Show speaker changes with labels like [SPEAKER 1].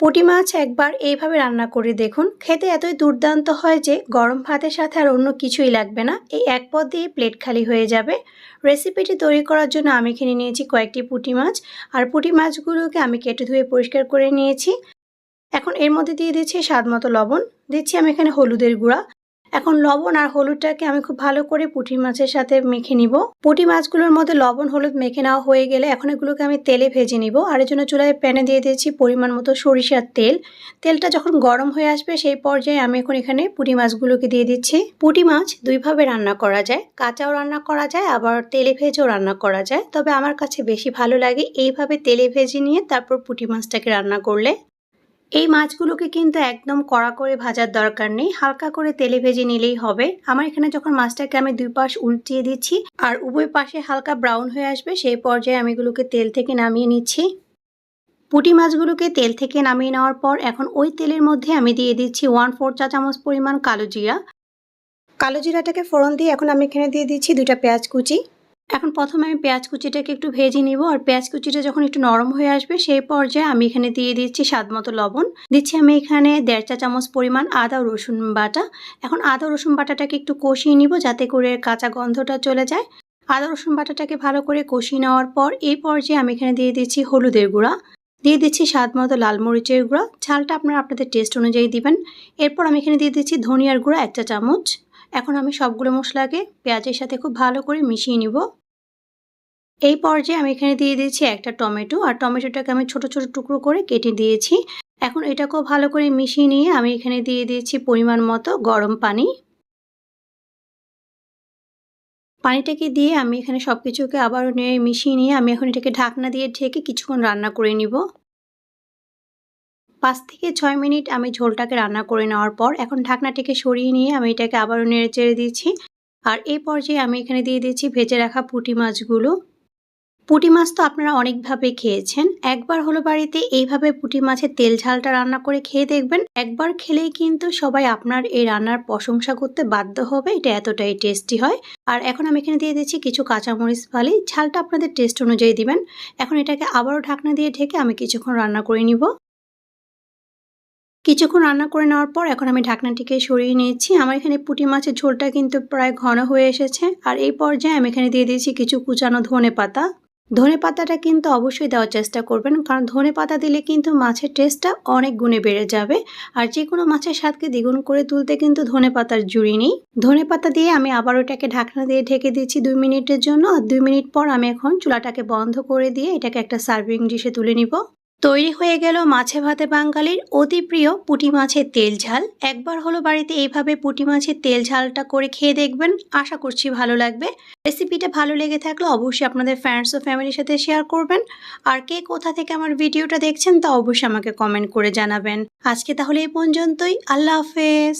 [SPEAKER 1] পুঁটি মাছ একবার এইভাবে রান্না করে দেখুন। খেতে এতই দুর্দান্ত হয় যে গরম ভাতের সাথে আর অন্য কিছুই লাগবে না। এই এক পদ দিয়ে প্লেট খালি হয়ে যাবে। রেসিপিটি তৈরি করার জন্য আমি কিনে নিয়েছি কয়েকটি পুটি মাছ। আর পুটি মাছগুলোকে আমি কেটে ধুয়ে পরিষ্কার করে নিয়েছি। এখন এর মধ্যে দিয়ে দিচ্ছি স্বাদ মতো লবণ। দিচ্ছি আমি এখানে হলুদের গুঁড়া। এখন লবণ আর হলুদটাকে আমি খুব ভালো করে পুঁটি মাছের সাথে মেখে নিব। পুঁটি মাছগুলোর মধ্যে লবণ, হলুদ মেখে নেওয়া হয়ে গেলে এখন এগুলোকে আমি তেলে ভেজে নিব। আর এর জন্য চুলায় প্যানে দিয়ে দিয়েছি পরিমাণ মতো সরিষার তেল। তেলটা যখন গরম হয়ে আসবে সেই পর্যায়ে আমি এখন এখানে পুঁটি মাছগুলোকে দিয়ে দিচ্ছি। পুঁটি মাছ দুইভাবে রান্না করা যায়। কাঁচাও রান্না করা যায়, আবার তেলে ভেজেও রান্না করা যায়। তবে আমার কাছে বেশি ভালো লাগে এইভাবে তেলে ভেজে নিয়ে তারপর পুঁটি মাছটাকে রান্না করলে। এই মাছগুলোকে কিন্তু একদম কড়া করে ভাজার দরকার নেই, হালকা করে তেলে ভেজে নিলেই হবে। আমার এখানে যখন মাছটাকে আমি দুই পাশ উল্টিয়ে দিচ্ছি আর উভয় পাশে হালকা ব্রাউন হয়ে আসবে, সেই পর্যায়ে আমি এগুলোকে তেল থেকে নামিয়ে নিচ্ছি। পুঁটি মাছগুলোকে তেল থেকে নামিয়ে নেওয়ার পর এখন ওই তেলের মধ্যে আমি দিয়ে দিচ্ছি ওয়ান ফোর চা চামচ পরিমাণ কালো জিরা। কালো জিরাটাকে ফোড়ন দিয়ে এখন আমি এখানে দিয়ে দিচ্ছি দুইটা পেঁয়াজ কুচি। এখন প্রথমে আমি পেঁয়াজ কুচিটাকে একটু ভেজে নিব আর পেঁয়াজ কুচিটা যখন একটু নরম হয়ে আসবে সেই পর্যায়ে আমি এখানে দিয়ে দিচ্ছি স্বাদ মতো লবণ। দিচ্ছি আমি এখানে দেড় চা চামচ পরিমাণ আদা রসুন বাটা। এখন আদা রসুন বাটাটাকে একটু কষিয়ে নিব যাতে করে কাঁচা গন্ধটা চলে যায়। আদা রসুন বাটাটাকে ভালো করে কষিয়ে নেওয়ার পর এই পর্যায়ে আমি এখানে দিয়ে দিচ্ছি হলুদের গুঁড়া। দিয়ে দিচ্ছি স্বাদ মতো লাল মরিচের গুঁড়া। ঝালটা আপনারা আপনাদের টেস্ট অনুযায়ী দিবেন। এরপর আমি এখানে দিয়ে দিচ্ছি ধনিয়ার গুঁড়া এক চা চামচ। এখন আমি সবগুলো মশলাকে পেঁয়াজের সাথে খুব ভালো করে মিশিয়ে নিব। এই পর্যায়ে আমি এখানে দিয়ে দিয়েছি একটা টমেটো, আর টমেটোটাকে আমি ছোট ছোট টুকরো করে কেটে দিয়েছি। এখন এটাকেও ভালো করে মিশিয়ে নিয়ে আমি এখানে দিয়ে দিয়েছি পরিমাণ মতো গরম পানি। পানিটাকে দিয়ে আমি এখানে সব কিছুকে আবার নিয়ে মিশিয়ে নিয়ে আমি এখন এটাকে ঢাকনা দিয়ে ঢেকে কিছুক্ষণ রান্না করে নিব। পাঁচ থেকে ছয় মিনিট আমি ঝোলটাকে রান্না করে নেওয়ার পর এখন ঢাকনাটিকে সরিয়ে নিয়ে আমি এটাকে আবারও নেড়ে চেড়ে দিয়েছি আর এই পর্যায়ে আমি এখানে দিয়ে দিয়েছি ভেজে রাখা পুঁটি মাছগুলো। পুঁটি মাছ তো আপনারা অনেকভাবে খেয়েছেন। একবার হলো বাড়িতে এইভাবে পুঁটি মাছের তেল ঝালটা রান্না করে খেয়ে দেখবেন। একবার খেলেই কিন্তু সবাই আপনার এই রান্নার প্রশংসা করতে বাধ্য হবে, এটা এতটাই টেস্টি হয়। আর এখন আমি এখানে দিয়ে দিচ্ছি কিছু কাঁচামরিচ ফালি, ঝালটা আপনাদের টেস্ট অনুযায়ী দিবেন। এখন এটাকে আবারও ঢাকনা দিয়ে ঢেকে আমি কিছুক্ষণ রান্না করে নিব। কিছুক্ষণ রান্না করে নেওয়ার পর এখন আমি ঢাকনাটিকে সরিয়ে নিয়েছি। আমার এখানে পুঁটি মাছের ঝোলটা কিন্তু প্রায় ঘন হয়ে এসেছে। আর এই পর্যায়ে আমি এখানে দিয়ে দিয়েছি কিছু কুচানো ধনে পাতা ধনে পাতাটা কিন্তু অবশ্যই দেওয়ার চেষ্টা করবেন, কারণ ধনে পাতা দিলে কিন্তু মাছের টেস্টটা অনেক গুণে বেড়ে যাবে। আর যে কোনো মাছের স্বাদকে দ্বিগুণ করে তুলতে কিন্তু ধনে পাতার জুড়ি নেই। ধনে পাতা দিয়ে আমি আবার ওটাকে ঢাকনা দিয়ে ঢেকে দিচ্ছি দুই মিনিটের জন্য। আর দুই মিনিট পর আমি এখন চুলাটাকে বন্ধ করে দিয়ে এটাকে একটা সার্ভিং ডিশে তুলে নিব। তৈরি হয়ে গেল মাছে ভাতে বাঙালির অতি প্রিয় পুঁটি মাছের তেল ঝাল। একবার হলো বাড়িতে এইভাবে পুঁটি মাছের তেল ঝালটা করে খেয়ে দেখবেন, আশা করছি ভালো লাগবে। রেসিপিটা ভালো লেগে থাকলে অবশ্যই আপনাদের ফ্রেন্ডস ও ফ্যামিলির সাথে শেয়ার করবেন। আর কে কোথা থেকে আমার ভিডিওটা দেখছেন তা অবশ্যই আমাকে কমেন্ট করে জানাবেন। আজকে তাহলে এই পর্যন্তই, আল্লাহ হাফেজ।